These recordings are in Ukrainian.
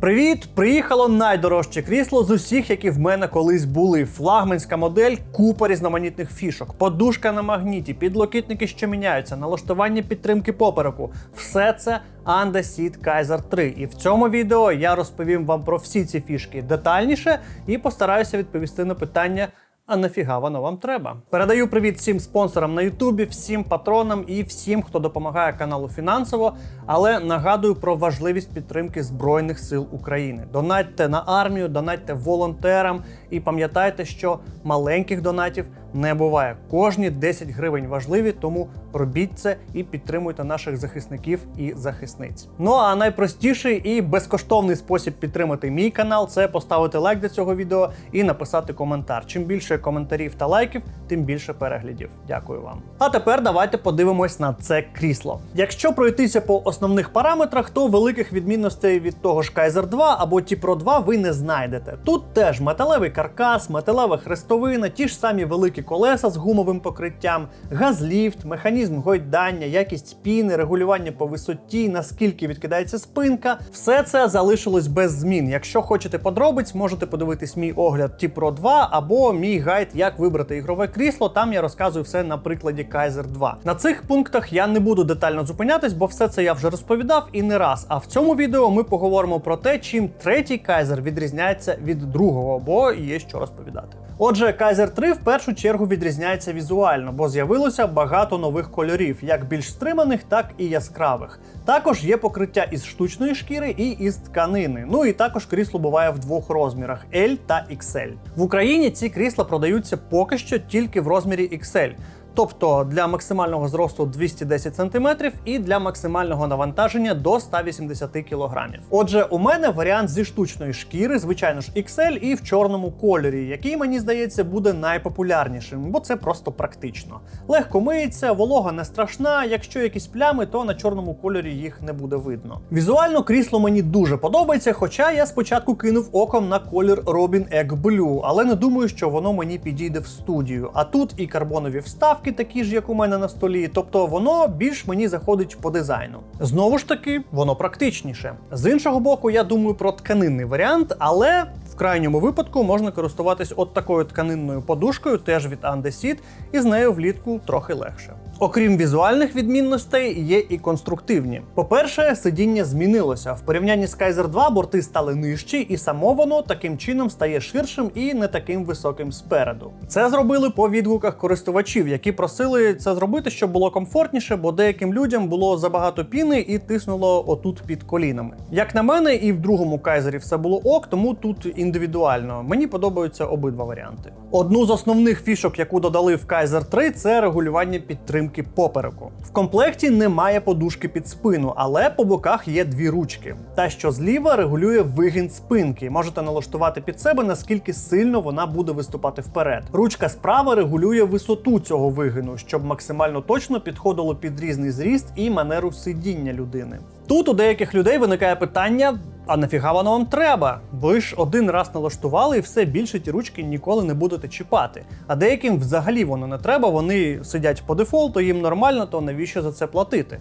Привіт! Приїхало найдорожче крісло з усіх, які в мене колись були. Флагманська модель, купа різноманітних фішок, подушка на магніті, підлокітники, що міняються, налаштування підтримки попереку. Все це Anda Сіт Kaiser 3. І в цьому відео я розповім вам про всі ці фішки детальніше і постараюся відповісти на питання. А нафіга воно вам треба? Передаю привіт всім спонсорам на Ютубі, всім патронам і всім, хто допомагає каналу фінансово. Але нагадую про важливість підтримки Збройних сил України. Донатьте на армію, донатьте волонтерам і пам'ятайте, що маленьких донатів не буває. Кожні 10 гривень важливі, тому робіть це і підтримуйте наших захисників і захисниць. Ну а найпростіший і безкоштовний спосіб підтримати мій канал це поставити лайк до цього відео і написати коментар. Чим більше коментарів та лайків, тим більше переглядів. Дякую вам. А тепер давайте подивимось на це крісло. Якщо пройтися по основних параметрах, то великих відмінностей від того ж Kaiser 2 або T-Pro 2 ви не знайдете. Тут теж металевий каркас, металева хрестовина, ті ж самі великі колеса з гумовим покриттям, газліфт, механізм гойдання, якість піни, регулювання по висоті, наскільки відкидається спинка. Все це залишилось без змін. Якщо хочете подробиць, можете подивитись мій огляд T-Pro 2 або мій гайд, як вибрати ігрове крісло. Там я розказую все на прикладі Kaiser 2. На цих пунктах я не буду детально зупинятись, бо все це я вже розповідав і не раз. А в цьому відео ми поговоримо про те, чим третій Kaiser відрізняється від другого, бо є що розповідати. Отже, Kaiser 3 в першу чергу відрізняється візуально, бо з'явилося багато нових кольорів, як більш стриманих, так і яскравих. Також є покриття із штучної шкіри і із тканини. Ну і також крісло буває в двох розмірах L та XL. В Україні ці крісла продаються поки що тільки в розмірі XL. Тобто для максимального зросту 210 см і для максимального навантаження до 180 кг. Отже, у мене варіант зі штучної шкіри, звичайно ж, XL і в чорному кольорі, який мені здається буде найпопулярнішим, бо це просто практично. Легко миється, волога не страшна. Якщо якісь плями, то на чорному кольорі їх не буде видно. Візуально крісло мені дуже подобається, хоча я спочатку кинув оком на колір Robin Egg Blue, але не думаю, що воно мені підійде в студію. А тут і карбонові вставки такі ж, як у мене на столі, тобто воно більш мені заходить по дизайну. Знову ж таки, воно практичніше. З іншого боку, я думаю про тканинний варіант, але в крайньому випадку можна користуватись от такою тканинною подушкою, теж від Andesit, і з нею влітку трохи легше. Окрім візуальних відмінностей, є і конструктивні. По-перше, сидіння змінилося. В порівнянні з Kaiser 2 борти стали нижчі, і само воно таким чином стає ширшим і не таким високим спереду. Це зробили по відгуках користувачів, які просили це зробити, щоб було комфортніше, бо деяким людям було забагато піни і тиснуло отут під колінами. Як на мене, і в другому кайзері все було ок, тому тут індивідуально. Мені подобаються обидва варіанти. Одну з основних фішок, яку додали в Kaiser 3, це регулювання підтримки попереку. В комплекті немає подушки під спину, але по боках є дві ручки. Та, що зліва регулює вигін спинки. Можете налаштувати під себе, наскільки сильно вона буде виступати вперед. Ручка справа регулює висоту цього вигину, щоб максимально точно підходило під різний зріст і манеру сидіння людини. Тут у деяких людей виникає питання. А нафіга воно вам треба? Ви ж один раз налаштували і все більше ті ручки ніколи не будете чіпати. А деяким взагалі воно не треба, вони сидять по дефолту, їм нормально, то навіщо за це платити?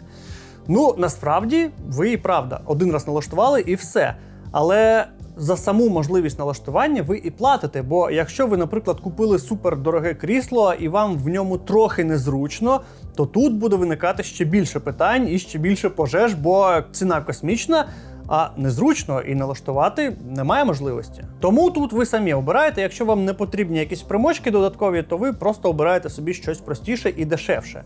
Ну, насправді, ви і правда, один раз налаштували і все. Але за саму можливість налаштування ви і платите. Бо якщо ви, наприклад, купили супер дороге крісло і вам в ньому трохи незручно, то тут буде виникати ще більше питань і ще більше пожеж, бо ціна космічна. А незручно і налаштувати немає можливості. Тому тут ви самі обираєте. Якщо вам не потрібні якісь примочки додаткові, то ви просто обираєте собі щось простіше і дешевше.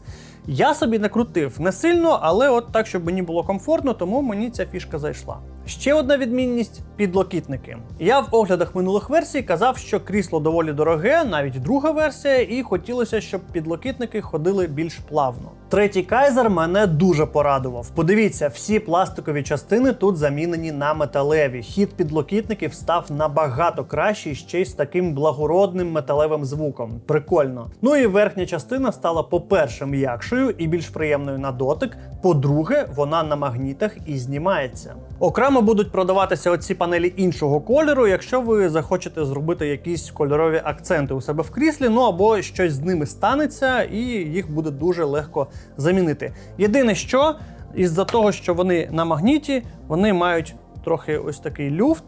Я собі накрутив не сильно, але от так, щоб мені було комфортно, тому мені ця фішка зайшла. Ще одна відмінність підлокітники. Я в оглядах минулих версій казав, що крісло доволі дороге, навіть друга версія, і хотілося, щоб підлокітники ходили більш плавно. Третій кайзер мене дуже порадував. Подивіться, всі пластикові частини тут замінені на металеві. Хід підлокітників став набагато кращий, ще й з таким благородним металевим звуком. Прикольно. Ну і верхня частина стала, по-перше, м'якшою і більш приємною на дотик. По-друге, вона на магнітах і знімається. Окремо будуть продаватися оці панелі іншого кольору, якщо ви захочете зробити якісь кольорові акценти у себе в кріслі, ну або щось з ними станеться, і їх буде дуже легко замінити. Єдине, що із-за того, що вони на магніті, вони мають трохи ось такий люфт.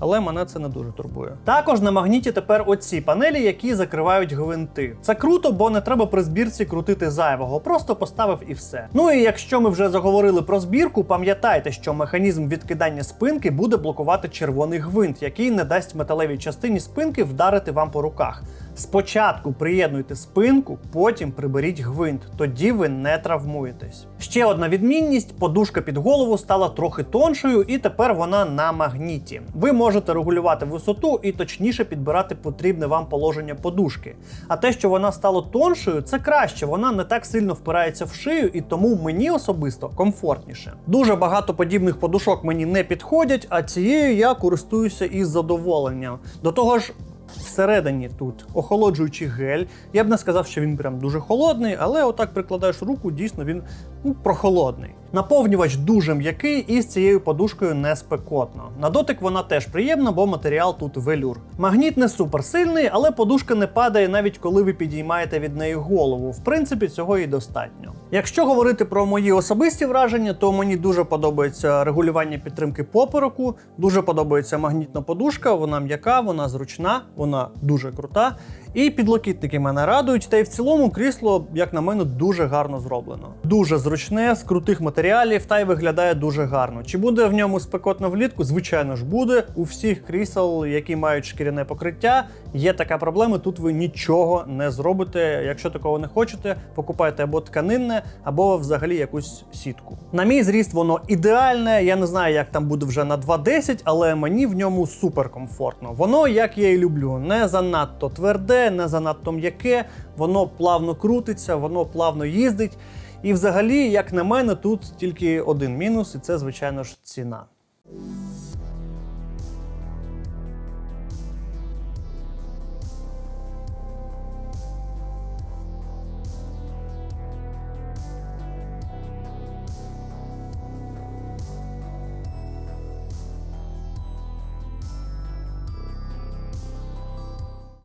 Але мене це не дуже турбує. Також на магніті тепер оці панелі, які закривають гвинти. Це круто, бо не треба при збірці крутити зайвого, просто поставив і все. Ну і якщо ми вже заговорили про збірку, пам'ятайте, що механізм відкидання спинки буде блокувати червоний гвинт, який не дасть металевій частині спинки вдарити вам по руках. Спочатку приєднуйте спинку, потім приберіть гвинт, тоді ви не травмуєтесь. Ще одна відмінність: подушка під голову стала трохи тоншою, і тепер вона на магніті. Ви можете регулювати висоту і точніше підбирати потрібне вам положення подушки. А те, що вона стала тоншою, це краще. Вона не так сильно впирається в шию, і тому мені особисто комфортніше. Дуже багато подібних подушок мені не підходять, а цією я користуюся із задоволенням. До того ж. Всередині тут охолоджуючий гель. Я б не сказав, що він прям дуже холодний, але отак прикладаєш руку, дійсно він ну, прохолодний. Наповнювач дуже м'який і з цією подушкою не спекотно. На дотик вона теж приємна, бо матеріал тут велюр. Магніт не суперсильний, але подушка не падає навіть коли ви підіймаєте від неї голову. В принципі, цього і достатньо. Якщо говорити про мої особисті враження, то мені дуже подобається регулювання підтримки попереку, дуже подобається магнітна подушка, вона м'яка, вона зручна, вона дуже крута. І підлокітники мене радують, та й в цілому крісло, як на мене, дуже гарно зроблено. Дуже зручне, з крутих матеріалів, та й виглядає дуже гарно. Чи буде в ньому спекотно влітку? Звичайно ж буде. У всіх крісел, які мають шкіряне покриття, є така проблема. Тут ви нічого не зробите. Якщо такого не хочете, покупайте або тканинне, або взагалі якусь сітку. На мій зріст воно ідеальне. Я не знаю, як там буде вже на 2.10, але мені в ньому супер комфортно. Воно, як я і люблю, не занадто тверде, не занадто м'яке, воно плавно крутиться, воно плавно їздить. І взагалі, як на мене, тут тільки один мінус, і це, звичайно ж, ціна.